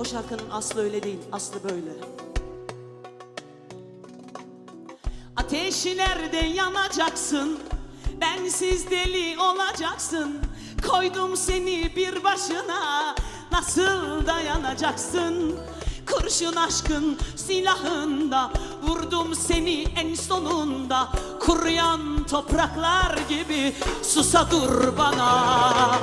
O şarkının aslı öyle değil, aslı böyle. Ateşlerde yanacaksın, bensiz deli olacaksın. Koydum seni bir başına, nasıl dayanacaksın? Kurşun aşkın silahında, vurdum seni en sonunda. Kuruyan topraklar gibi susa dur bana.